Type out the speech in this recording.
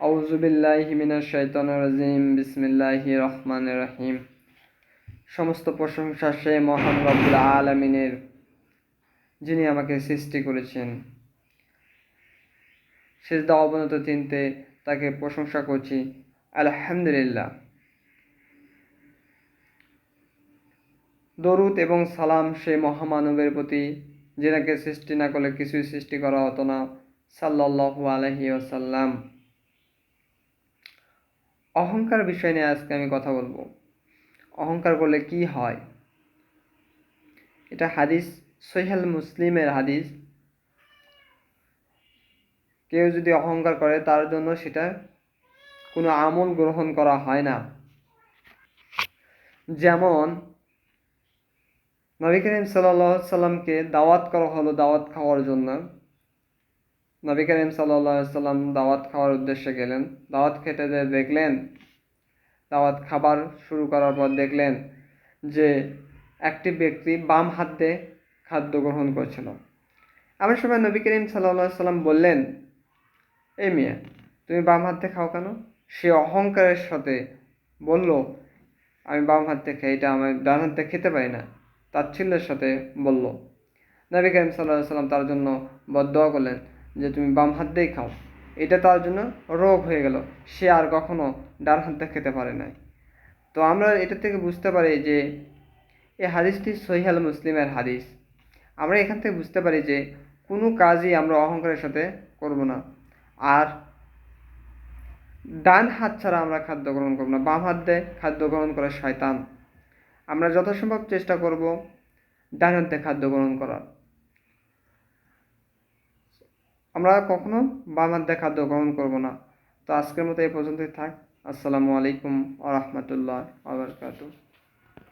আউজুবিল্লাহি মিনাশ শাইতানির রাজিম বিসমিল্লাহির রহমানির রহিম। সমস্ত প্রশংসা সে মহান রব্বুল আলামিনের, যিনি আমাকে সৃষ্টি করেছেন। সেজদা অবনত চিনতে তাকে প্রশংসা করছি, আলহামদুলিল্লাহ। দরুদ এবং সালাম সে মহামানবের প্রতি, যেনাকে সৃষ্টি না করলে কিছুই সৃষ্টি করা হতো না, সাল্লাল্লাহু আলাইহি ওয়াসাল্লাম। অহংকার বিষয় নিয়ে আজকে আমি কথা বলব। অহংকার করলে কি হয়? এটা হাদিস সহিহাল মুসলিমের হাদিস। কেউ যদি অহংকার করে, তার জন্য সেটা কোনো আমল গ্রহণ করা হয় না। যেমন, নবী করিম সাল্লাহ সাল্লামকে দাওয়াত করা হলো দাওয়াত খাওয়ার জন্য। নবী করিম সাল্লাম দাওয়াত খাওয়ার উদ্দেশ্যে গেলেন। দাওয়াত খেতে যে দেখলেন, দাওয়াত খাবার শুরু করার পর দেখলেন যে একটি ব্যক্তি বাম হাত দিয়ে খাদ্য গ্রহণ করছিল। এমন সময় নবী করিম সাল্লাহ সাল্লাম বললেন, এই মেয়ে, তুমি বাম হাত খাও কেন? সে অহংকারের সাথে বলল, আমি বাম হাত খাই, এটা আমি ডান হাত খেতে পারি না। তাচ্ছিল্যের সাথে বলল। নবী করিম সাল্লাহ সাল্লাম তার জন্য বদোয়া করলেন। যে তুমি বাম হাত দিয়েই খাও। এটা তার জন্য রোগ হয়ে গেল। সে আর কখনো ডান হাত দিয়ে খেতে পারে নাই। তো আমরা এটা থেকে বুঝতে পারি যে এই হাদিসটি সহিহাল মুসলিমের হাদিস। আমরা এখান থেকে বুঝতে পারি যে কোনো কাজই আমরা অহংকারের সাথে করব না। আর ডান হাত ছাড়া আমরা খাদ্য গ্রহণ করব না। বাম হাত দিয়ে খাদ্য গ্রহণ করে শয়তান। আমরা যথাসম্ভব চেষ্টা করব ডান হাত দিয়ে খাদ্য গ্রহণ করার। আমরা কখনো বাবার খাদ্য গ্রহণ করব না। তো আজকের মতো এই পর্যন্তই থাক। আসসালামু আলাইকুম আ রহমতুল্লাহ আবরকাতু